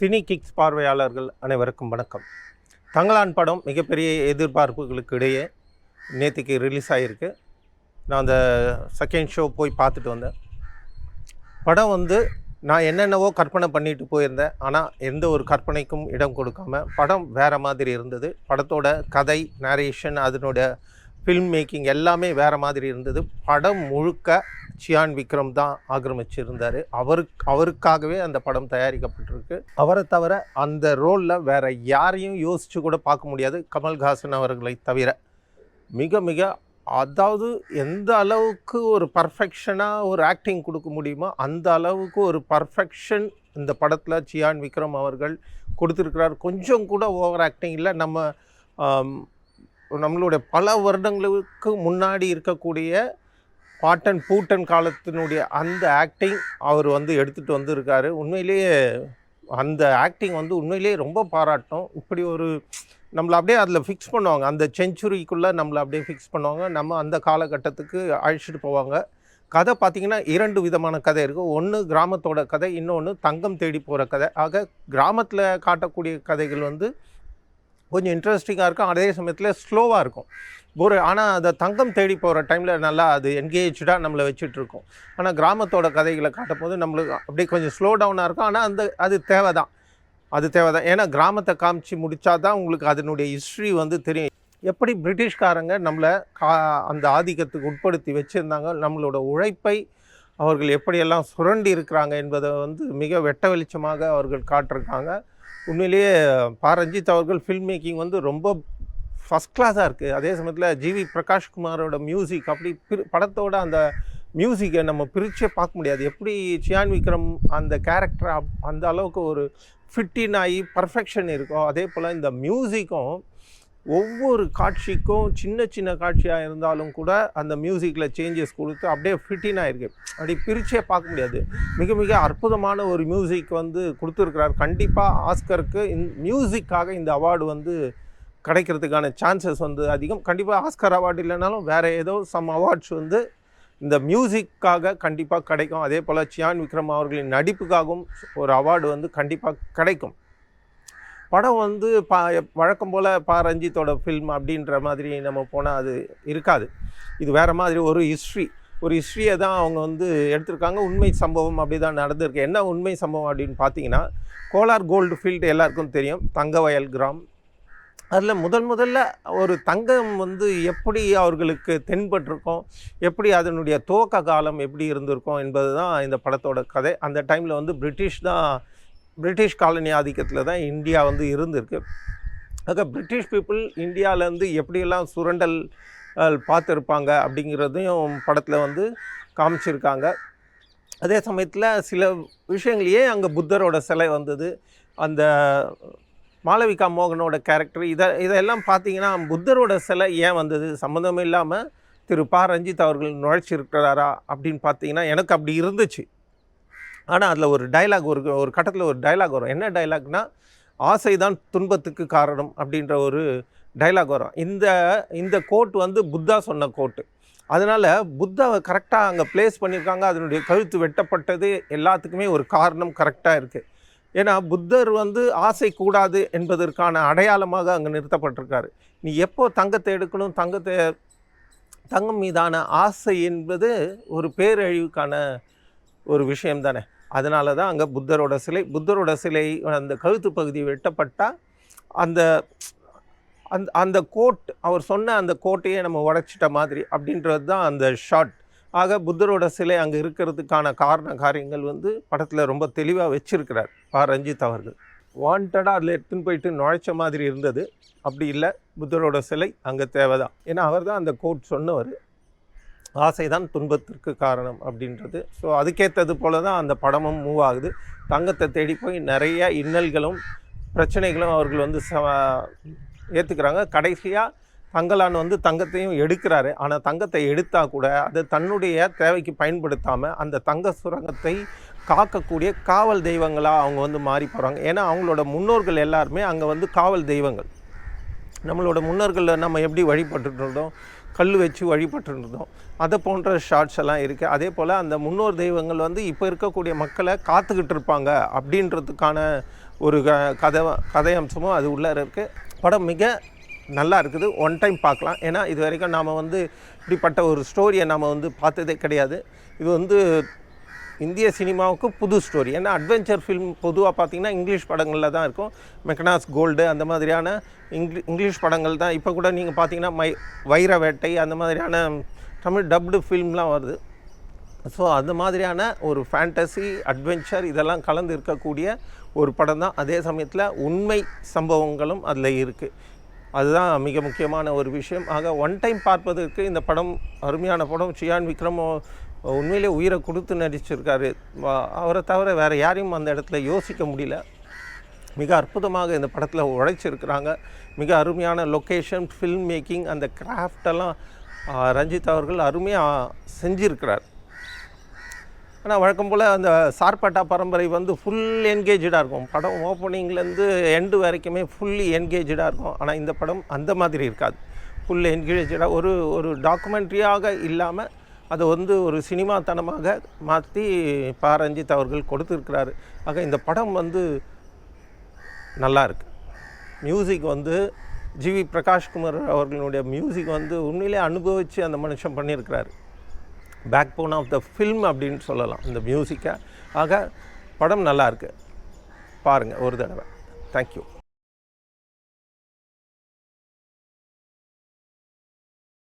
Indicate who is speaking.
Speaker 1: Cine kicks பார்வையாளர்கள் அனைவருக்கும் வணக்கம். தங்களான் படம் மிகப்பெரிய எதிர்பார்ப்புகளுக்கு இடையே நேற்றுக்கு ரிலீஸ் ஆகிருக்கு நான் அந்த செகண்ட் ஷோ போய் பார்த்துட்டு வந்தேன். படம் வந்து நான் என்னென்னவோ கற்பனை பண்ணிட்டு போயிருந்தேன். ஆனால் எந்த ஒரு கற்பனைக்கும் இடம் கொடுக்காம படம் வேறு மாதிரி இருந்தது. படத்தோட கதை நரேஷன் அதனோட ஃபில்ம் மேக்கிங் எல்லாமே வேறு மாதிரி இருந்தது. படம் முழுக்க சியான் விக்ரம் தான் ஆக்கிரமிச்சிருந்தார். அவருக்கு அவருக்காகவே அந்த படம் தயாரிக்கப்பட்டிருக்கு. அவரை தவிர அந்த ரோலில் வேறு யாரையும் யோசித்து கூட பார்க்க முடியாது கமல்ஹாசன் அவர்களை தவிர. மிக மிக அதாவது எந்த அளவுக்கு ஒரு பர்ஃபெக்ஷனாக ஒரு ஆக்டிங் கொடுக்க முடியுமோ அந்த அளவுக்கு ஒரு பர்ஃபெக்ஷன் இந்த படத்தில் சியான் விக்ரம் அவர்கள் கொடுத்துருக்கிறார். கொஞ்சம் கூட ஓவர் ஆக்டிங் இல்லை. நம்ம நம்மளுடைய பல வருடங்களுக்கு முன்னாடி இருக்கக்கூடிய பாட்டன் பூட்டன் காலத்தினுடைய அந்த ஆக்டிங் அவர் வந்து எடுத்துகிட்டு வந்திருக்காரு. உண்மையிலேயே அந்த ஆக்டிங் வந்து உண்மையிலேயே ரொம்ப பாராட்டும். இப்படி ஒரு நம்மளை அப்படியே அதில் ஃபிக்ஸ் பண்ணுவாங்க. அந்த செஞ்சுரிக்குள்ளே நம்மளை அப்படியே ஃபிக்ஸ் பண்ணுவாங்க. நம்ம அந்த காலகட்டத்துக்கு அழைச்சிட்டு போவாங்க. கதை பார்த்திங்கன்னா இரண்டு விதமான கதை இருக்குது ஒன்று கிராமத்தோட கதை இன்னொன்று தங்கம் தேடி போகிற கதை. ஆக கிராமத்தில் காட்டக்கூடிய கதைகள் வந்து கொஞ்சம் இன்ட்ரெஸ்டிங்காக இருக்கும். அதே சமயத்தில் ஸ்லோவாக இருக்கும். ஒரு ஆனால் அதை தங்கம் தேடி போகிற டைமில் நல்லா அது என்கேஜாக நம்மளை வச்சுட்ருக்கோம் ஆனால் கிராமத்தோட கதைகளை காட்டும் போது நம்மளுக்கு அப்படியே கொஞ்சம் ஸ்லோ டவுனாக இருக்கும். ஆனால் அந்த அது தேவை தான் அது தேவை தான் ஏன்னா கிராமத்தை காமிச்சு முடித்தா தான் உங்களுக்கு அதனுடைய ஹிஸ்ட்ரி வந்து தெரியும். எப்படி பிரிட்டிஷ்காரங்க நம்மளை கா அந்த ஆதிக்கத்துக்கு உட்படுத்தி வச்சுருந்தாங்க நம்மளோட உழைப்பை அவர்கள் எப்படியெல்லாம் சுரண்டி இருக்கிறாங்க என்பதை வந்து மிக வெட்ட வெளிச்சமாக அவர்கள் காட்டிருக்காங்க உண்மையிலேயே பா ரஞ்சித் அவர்கள் ஃபில்ம் மேக்கிங் வந்து ரொம்ப ஃபஸ்ட் கிளாஸாக இருக்குது அதே சமயத்தில் ஜிவி பிரகாஷ்குமாரோட மியூசிக் அப்படி பிரி படத்தோட அந்த மியூசிக்கை நம்ம பிரிச்சே பார்க்க முடியாது. எப்படி சியான் விக்ரம் அந்த கேரக்டர் அந்த அளவுக்கு ஒரு ஃபிட்டின் ஆகி பர்ஃபெக்ஷன் இருக்கோ அதே போல் இந்த மியூசிக்கும் ஒவ்வொரு காட்சிக்கும் சின்ன சின்ன காட்சியாக இருந்தாலும் கூட அந்த மியூசிக்கில் சேஞ்சஸ் கொடுத்து அப்படியே ஃபிட்டின் ஆகிருக்கு அப்படி பிரிச்சே பார்க்க முடியாது. மிக மிக அற்புதமான ஒரு மியூசிக் வந்து கொடுத்துருக்கிறார். கண்டிப்பாக ஆஸ்கருக்கு இந் மியூசிக்காக இந்த அவார்டு வந்து கிடைக்கிறதுக்கான சான்சஸ் வந்து அதிகம். கண்டிப்பாக ஆஸ்கர் அவார்டு இல்லைனாலும் வேறு ஏதோ சம் அவார்ட்ஸ் வந்து இந்த மியூசிக்காக கண்டிப்பாக கிடைக்கும். அதே போல் சியான் விக்ரம் அவர்களின் நடிப்புக்காகவும் ஒரு அவார்டு வந்து கண்டிப்பாக கிடைக்கும். படம் வந்து பா வழக்கம் போல் பா ரஞ்சித்தோட ஃபில்ம் அப்படின்ற மாதிரி நம்ம போனால் அது இருக்காது. இது வேறு மாதிரி ஒரு ஹிஸ்ட்ரி ஒரு ஹிஸ்ட்ரியை தான் அவங்க வந்து எடுத்திருக்காங்க. உண்மை சம்பவம் அப்படி தான் நடந்திருக்கு. என்ன உண்மை சம்பவம் அப்படின்னு பார்த்தீங்கன்னா கோலார் கோல்டு ஃபீல்டு எல்லாருக்கும் தெரியும். தங்கவயல் கிராம். அதில் முதல் முதல்ல ஒரு தங்கம் வந்து எப்படி அவர்களுக்கு தென்பட்டிருக்கும்? எப்படி அதனுடைய துவக்க காலம் எப்படி இருந்திருக்கும் என்பது தான் இந்த படத்தோட கதை. அந்த டைமில் வந்து பிரிட்டிஷ் தான் பிரிட்டிஷ் காலனி ஆதிக்கத்தில் தான் இந்தியா வந்து இருந்திருக்கு. ஆக பிரிட்டிஷ் பீப்புள் இந்தியாவிலேருந்து எப்படியெல்லாம் சுரண்டல் பார்த்துருப்பாங்க அப்படிங்கிறதையும் படத்தில் வந்து காமிச்சிருக்காங்க. அதே சமயத்தில் சில விஷயங்களையே அங்கே புத்தரோட சிலை வந்தது. அந்த மாளவிகா மோகனோட கேரக்டர் இதை இதெல்லாம் பார்த்தீங்கன்னா புத்தரோட சிலை ஏன் வந்தது? சம்மந்தம் இல்லாமல் திரு பா. ரஞ்சித் அவர்கள் நுழைச்சிருக்கிறாரா அப்படின்னு பார்த்தீங்கன்னா எனக்கு அப்படி இருந்துச்சு. ஆனால் அதில் ஒரு டைலாக் ஒரு ஒரு கட்டத்தில் ஒரு டைலாக் வரும். என்ன டைலாக்னால் ஆசை தான் துன்பத்துக்கு காரணம் அப்படின்ற ஒரு டைலாக் வரும். இந்த இந்த கோட் வந்து புத்தா சொன்ன கோட்டு அதனால் புத்தாவை கரெக்டாக அங்கே ப்ளேஸ் பண்ணியிருக்காங்க அதனுடைய கழுத்து வெட்டப்பட்டது எல்லாத்துக்குமே ஒரு காரணம் கரெக்டாக இருக்குது ஏன்னா புத்தர் வந்து ஆசை கூடாது என்பதற்கான அடையாளமாக அங்கே நிறுத்தப்பட்டிருக்காரு. நீ எப்போ தங்கத்தை எடுக்கணும்? தங்கத்தை தங்கம் மீதான ஆசை என்பது ஒரு பேரழிவுக்கான ஒரு விஷயம் தானே அதனால தான் அங்கே புத்தரோட சிலை புத்தரோட சிலை அந்த கழுத்து பகுதி வெட்டப்பட்டால் அந்த அந்த அந்த கோட் அவர் சொன்ன அந்த கோட்டையே நம்ம உடைச்சிட்ட மாதிரி அப்படின்றது தான் அந்த ஷாட். ஆக புத்தரோட சிலை அங்கே இருக்கிறதுக்கான காரண காரியங்கள் வந்து படத்தில் ரொம்ப தெளிவாக வச்சிருக்கிறார் பா. ரஞ்சித் அவர்கள். வாண்டடாக அதில் எடுத்துன்னு போயிட்டு நுழைச்ச மாதிரி இருந்தது. அப்படி இல்லை புத்தரோட சிலை அங்கே தேவைதான். ஏன்னா அவர் தான் அந்த கோட் சொன்னவர். ஆசைதான் துன்பத்திற்கு காரணம் அப்படின்றது. ஸோ அதுக்கேற்றது போல தான் அந்த படமும் மூவ் ஆகுது. தங்கத்தை தேடி போய் நிறைய இன்னல்களும் பிரச்சனைகளும் அவர்கள் வந்து ச ஏற்றுக்கிறாங்க கடைசியாக தங்கலான் வந்து தங்கத்தையும் எடுக்கிறாரு. ஆனால் தங்கத்தை எடுத்தால் கூட அது தன்னுடைய தேவைக்கு பயன்படுத்தாமல் அந்த தங்க சுரங்கத்தை காக்கக்கூடிய காவல் தெய்வங்களாக அவங்க வந்து மாறி போகிறாங்க ஏன்னா அவங்களோட முன்னோர்கள் எல்லாருமே அங்கே வந்து காவல் தெய்வங்கள். நம்மளோட முன்னோர்களில் நம்ம எப்படி வழிபட்டுருந்தோம் கல் வச்சு வழிபட்டுருந்தோம். அதை போன்ற ஷார்ட்ஸ் எல்லாம் இருக்குது அதே போல் அந்த முன்னோர் தெய்வங்கள் வந்து இப்போ இருக்கக்கூடிய மக்களை காத்துக்கிட்டு இருப்பாங்க அப்படின்றதுக்கான ஒரு க கதை கதை அம்சமும் அது உள்ளே இருக்குது படம் மிக நல்லா இருக்குது. ஒன் டைம் பார்க்கலாம். ஏன்னா இது வரைக்கும் நாம் வந்து இப்படிப்பட்ட ஒரு ஸ்டோரியை நாம் வந்து பார்த்ததே கிடையாது. இது வந்து இந்திய சினிமாவுக்கு புது ஸ்டோரி ஏன்னா அட்வென்ச்சர் ஃபிலிம் பொதுவாக பார்த்தீங்கன்னா இங்கிலீஷ் படங்களில் தான் இருக்கும். மெக்கனாஸ் கோல்டு அந்த மாதிரியான இங்கிலீ இங்கிலீஷ் படங்கள் தான். இப்போ கூட நீங்கள் பார்த்தீங்கன்னா மை வைர வேட்டை அந்த மாதிரியான தமிழ் டப்டு ஃபிலிம்லாம் வருது. ஸோ அந்த மாதிரியான ஒரு ஃபேண்டசி அட்வென்ச்சர் இதெல்லாம் கலந்து இருக்கக்கூடிய ஒரு படம் தான். அதே சமயத்தில் உண்மை சம்பவங்களும் அதில் இருக்குது அதுதான் மிக முக்கியமான ஒரு விஷயம். ஆக ஒன் டைம் பார்ப்பதற்கு இந்த படம் அருமையான படம். சியான் விக்ரம் உண்மையிலே உயிரை கொடுத்து நடிச்சிருக்காரு. அவரை தவிர வேறு யாரையும் அந்த இடத்துல யோசிக்க முடியல. மிக அற்புதமாக இந்த படத்தில் உழைச்சிருக்கிறாங்க. மிக அருமையான லொக்கேஷன் ஃபில்ம் மேக்கிங் அந்த கிராஃப்டெல்லாம் ரஞ்சித் அவர்கள் அருமையாக செஞ்சிருக்கிறார். ஆனால் வழக்கம் போல் அந்த சார்பட்டா பரம்பரை வந்து ஃபுல் என்கேஜாக இருக்கும். படம் ஓப்பனிங்லேருந்து எண்டு வரைக்குமே ஃபுல்லி என்கேஜாக இருக்கும். ஆனால் இந்த படம் அந்த மாதிரி இருக்காது. ஃபுல் என்கேஜாக ஒரு ஒரு டாக்குமெண்ட்ரியாக இல்லாமல் அதை வந்து ஒரு சினிமாத்தனமாக மாற்றி பா ரஞ்சித் அவர்கள் கொடுத்துருக்கிறாரு. ஆக இந்த படம் வந்து நல்லா இருக்குது மியூசிக் வந்து ஜிவி பிரகாஷ்குமார் அவர்களுடைய மியூசிக் வந்து உண்மையிலே அனுபவித்து அந்த மனுஷன் பண்ணியிருக்கிறாரு. Back phone of the film அப்படின்னு சொல்லலாம் இந்த மியூசிக்கை. ஆக படம் நல்லாயிருக்கு பாருங்கள் ஒரு தடவை. தேங்க்யூ